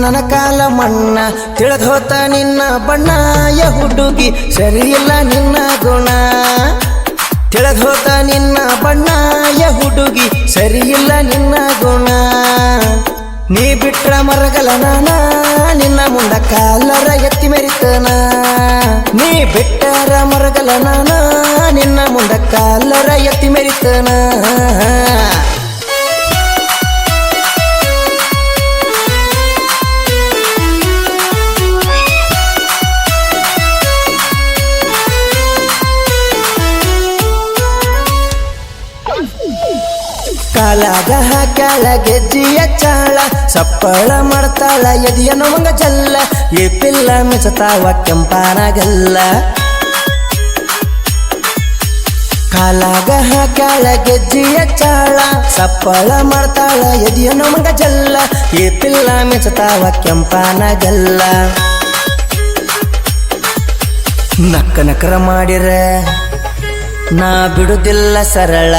ನನ್ನ ಕಾಲ ಮಣ್ಣ, ತಿಳಿದೋತ ನಿನ್ನ ಬಣ್ಣ, ಯ ಹುಡುಗಿ ಸರಿಯಿಲ್ಲ ನಿನ್ನ ಗುಣ. ತಿಳಿದೋತ ನಿನ್ನ ಬಣ್ಣ, ಯ ಹುಡುಗಿ ಸರಿಯಿಲ್ಲ ನಿನ್ನ ಗುಣ. ನೀ ಬಿಟ್ರ ಮರಗಲ ನಾನ, ನಿನ್ನ ಮುಂದ ಕಾಲರ ಎತ್ತಿ ಮೆರಿತನ. ನೀ ಬಿಟ್ಟರ ಮರಗಲ ನಾನ, ನಿನ್ನ ಮುಂದ ಕಾಲರ ಎತ್ತಿ ಮೆರಿತನ. ಕಾಲಾಗ ಹಾಕ್ಯಾಳ, ಗೆಜ್ಜಿಯ ಚಾಳ. ಸಪ್ಪಳ ಮಾಡ್ತಾಳ, ಎದಿಯ ನಮಗ ಜಲ್ಲ. ಈ ಪಿಲ್ಲ ಮಿಸತಾವ ಕೆಂಪಾನಾಗಲ್ಲ. ಕಾಲಾಗ ಹಾಕ್ಯಾಳ, ಗೆಜ್ಜಿಯ ಚಾಳ. ಸಪ್ಪಳ ಮಾಡ್ತಾಳ, ಎದಿಯ ನಮಗ ಜಲ್ಲ. ಈ ಪಿಲ್ಲ ಮಿಸತಾವ ಕೆಂಪಾನಾಗಲ್ಲ. ನಕ್ಕ ನಕರ ಮಾಡಿರ, ನಾ ಬಿಡುದಿಲ್ಲ ಸರಳ.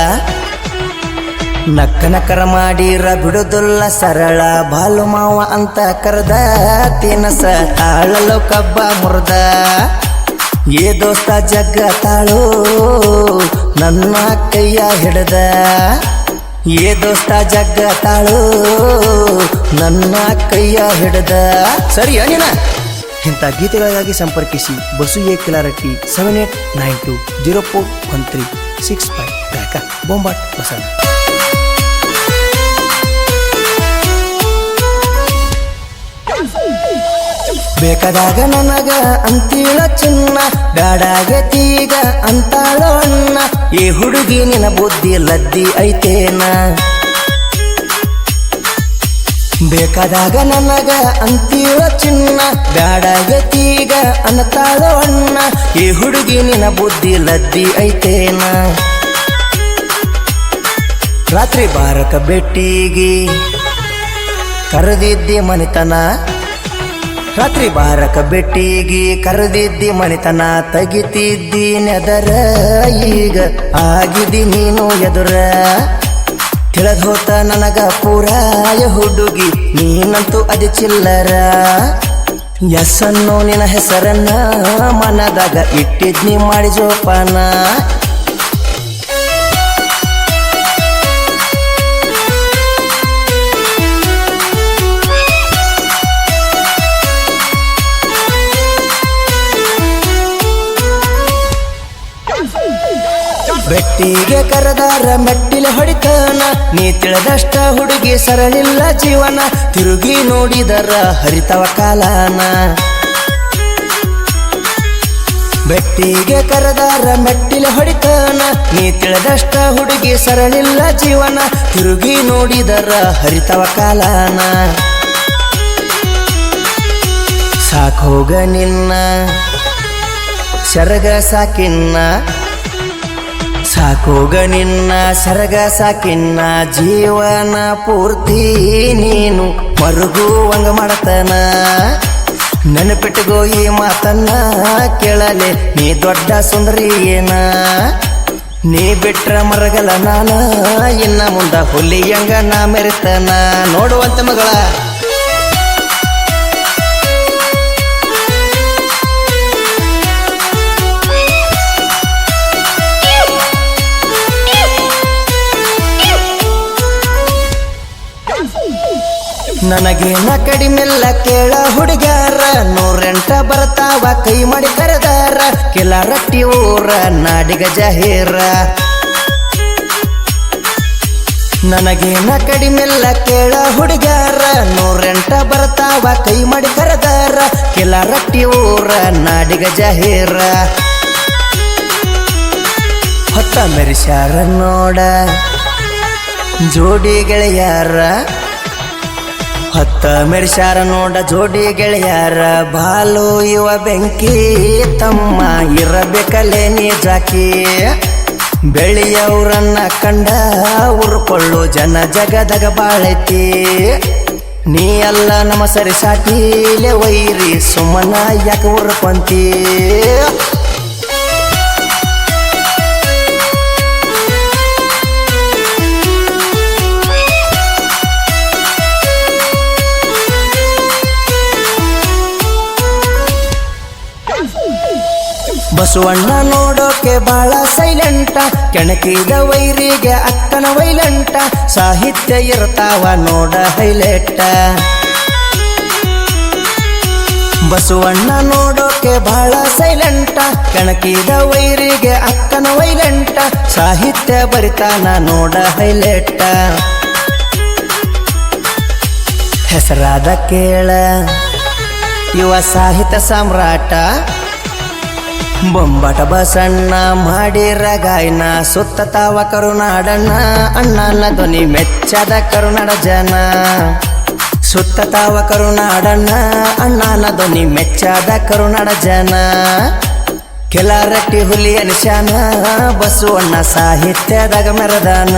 ನಕ್ಕ ನಕರ ಮಾಡಿರ ಬಿಡುದುಲ್ಲ ಸರಳ ಬಾಲು ಮಾವ ಅಂತ ಕರೆದ ತಿನಸ ತಾಳಲು ಕಬ್ಬ ಮುರ್ದ. ಏ ದೋಸ್ತ ಜಗ್ಗ ತಾಳು ನನ್ನ ಕೈಯ ಹಿಡ್ದ. ಏ ದೋಸ್ತ ಜಗ್ಗ ತಾಳು ನನ್ನ ಕೈಯ ಹಿಡ್ದ. ಸರಿ ನೀನ ಇಂಥ ಗೀತೆಗಳಿಗಾಗಿ ಸಂಪರ್ಕಿಸಿ Basu A Kilaratti seven eight nine two zero four one three six five ಗಾಯಕ ಬೊಂಬಾಟ್ ಬಸಣ್ಣ. ಬೇಕಾದಾಗ ನನಗ ಅಂತೀಳ ಚಿನ್ನ ಬ್ಯಾಡಾಗತೀಗ ಅಂತಾಳೋ ಅಣ್ಣ. ಈ ಹುಡುಗಿ ನಿನ ಬುದ್ಧಿ ಲದ್ದಿ ಐತೇನ? ಬೇಕಾದಾಗ ನನಗ ಅಂತೀಳ ಚಿನ್ನ ಬ್ಯಾಡಾಗತೀಗ ತೀಗ ಅಣ್ಣ. ಈ ಹುಡುಗಿ ನಿನ ಬುದ್ಧಿ ಲದ್ದಿ ಐತೇನ? ರಾತ್ರಿ ಬಾರಕ ಬೆಟ್ಟಿಗೆ ಕರೆದಿದ್ದೆ ಮನಿತನ ರಾತ್ರಿ ಬಾರಕ ಬೆಟ್ಟಿಗಿ ಕರೆದಿದ್ದಿ ಮಣಿತನ ತೆಗಿತಿದ್ದಿ ನೆದರ. ಈಗ ಆಗಿದಿ ನೀನು ಎದುರ. ಹೋತ ನನಗ ಪೂರಾಯ ಹುಡುಗಿ, ನೀನಂತೂ ಅದಿ ಚಿಲ್ಲರ. ಎಸ್ಸನ್ನು ನಿನ್ನ ಹೆಸರನ್ನ ಮನದಾಗ ಇಟ್ಟಿದ್ನಿ, ಮಾಡಿ ಜೋಪಾನ. ಬೆಟ್ಟಿಗೆ ಕರೆದಾರ, ಮೆಟ್ಟಿಲೆ ಹೊಡಿತಾನ. ನೀ ತಿಳಿದಷ್ಟ ಹುಡುಗಿ ಸರಳಿಲ್ಲ ಜೀವನ. ತಿರುಗಿ ನೋಡಿದರ ಹರಿತವ ಕಾಲನ. ಬೆಟ್ಟಿಗೆ ಕರೆದಾರ, ಮೆಟ್ಟಿಲೆ ಹೊಡಿತಾನ. ನೀ ತಿಳಿದಷ್ಟ ಹುಡುಗಿ ಸರಳಿಲ್ಲ ಜೀವನ. ತಿರುಗಿ ನೋಡಿದರ ಹರಿತವ ಕಾಲನ. ಸಾಕೋಗ ನಿನ್ನ. ಸರಗ ಸಾಕಿನ್ನ. ಸಾಕೋಗ ನಿನ್ನ, ಸರಗ ಸಾಕಿನ್ನ, ಜೀವನ ಪೂರ್ತಿ ನೀನು ಮರುಗುವಂಗ ಮಾಡತನ. ನೆನಪಿಟ್ಟುಗೋ ಈ ಮಾತನ್ನ ಕೇಳಲೆ, ನೀ ದೊಡ್ಡ ಸುಂದರಿ ಏನ? ನೀ ಬಿಟ್ರ ಮರಗಲ ನಾನ, ಇನ್ನ ಮುಂದ ಹುಲಿಯಂಗ ನಾ ಮೆರೆತನ? ನೋಡುವಂತ ಮಗಳ. ನನಗೇನ ಕಡಿಮೆಲ್ಲ ಕೇಳ ಹುಡುಗಾರ ನೂರೆಂಟ ಬರ್ತಾವ, ಕೈ ಮಾಡಿ ಕರೆದಾರ. ಕೆಲ ರಟ್ಟಿ ಊರ, ನಾಡಿಗ ಜಹೀರ. ನನಗೇನ ಕಡಿಮೆಲ್ಲ ಕೇಳ ಹುಡುಗಾರ ನೂರೆಂಟ ಬರ್ತಾವ, ಕೈ ಮಾಡಿ ಕರೆದಾರ. ಕೆಲ ರಟ್ಟಿ ಊರ, ನಾಡಿಗ ಜಾಹೀರ. ಹೊತ್ತ ಮೆರಿಸ್ಯಾರ ನೋಡ. ಜೋಡಿ ಗೆಳೆಯಾರ. ಹತ್ತ ಮೆರ್ಸ್ಯಾರ ನೋಡ ಜೋಡಿ ಗೆಳೆಯಾರ. ಬಾಲು ಇವ ಬೆಂಕಿ, ತಮ್ಮ ಇರಬೇಕಲ್ಲೇ ನೀ ಜಾಕಿ. ಬೆಳೆಯವ್ರನ್ನ ಕಂಡ ಉರ್ಕೊಳ್ಳು ಜನ ಜಗದಗ ಬಾಳೈತಿ. ನೀ ಎಲ್ಲ ನಮ್ಮ ಸರಿ ಸಾಟಿಲೆ ವೈರಿ ಸುಮ್ಮನ ಯಾಕೆ ಉರ್ಕೊಂತಿ ಬಸವಣ್ಣ ನೋಡೋಕೆ ಬಾಳ ಸೈಲೆಂಟ ಕೆಣಕಿದ ವೈರಿಗೆ ಅಕ್ಕನ ವೈಲೆಂಟ ಸಾಹಿತ್ಯ ಇರ್ತಾವ ನೋಡ ಹೈಲೆಟ್ಟ ಬಸವಣ್ಣ ನೋಡೋಕೆ ಬಹಳ ಸೈಲೆಂಟ ಕೆಣಕಿದ ವೈರಿಗೆ ಅಕ್ಕನ ವೈಲೆಂಟ ಸಾಹಿತ್ಯ ಬರಿತಾನ ನೋಡ ಹೈಲೆಟ್ಟ ಹೆಸರಾದ ಕೇಳ. ಯುವ ಸಾಹಿತ್ಯ ಸಾಮ್ರಾಟ. ಬೊಂಬಾಟ ಬಸಣ್ಣ ಮಾಡಿರ ಗಾಯನ, ಸುತ್ತ ತಾವ ಕರುನಾಡಣ್ಣ, ಅಣ್ಣನ ಧ್ವನಿ ಮೆಚ್ಚದ ಕರುನಾಡ ಜನ. ಸುತ್ತ ತಾವ ಕರುನಾಡಣ್ಣ, ಅಣ್ಣನ ಧ್ವನಿ ಮೆಚ್ಚದ ಕರುನಾಡ ಜನ. ಕೆಲರಟ್ಟಿ ಹುಲಿ ಅನಿಶಾನ, ಬಸವಣ್ಣ ಸಾಹಿತ್ಯದಾಗ ಮೆರದಾನ.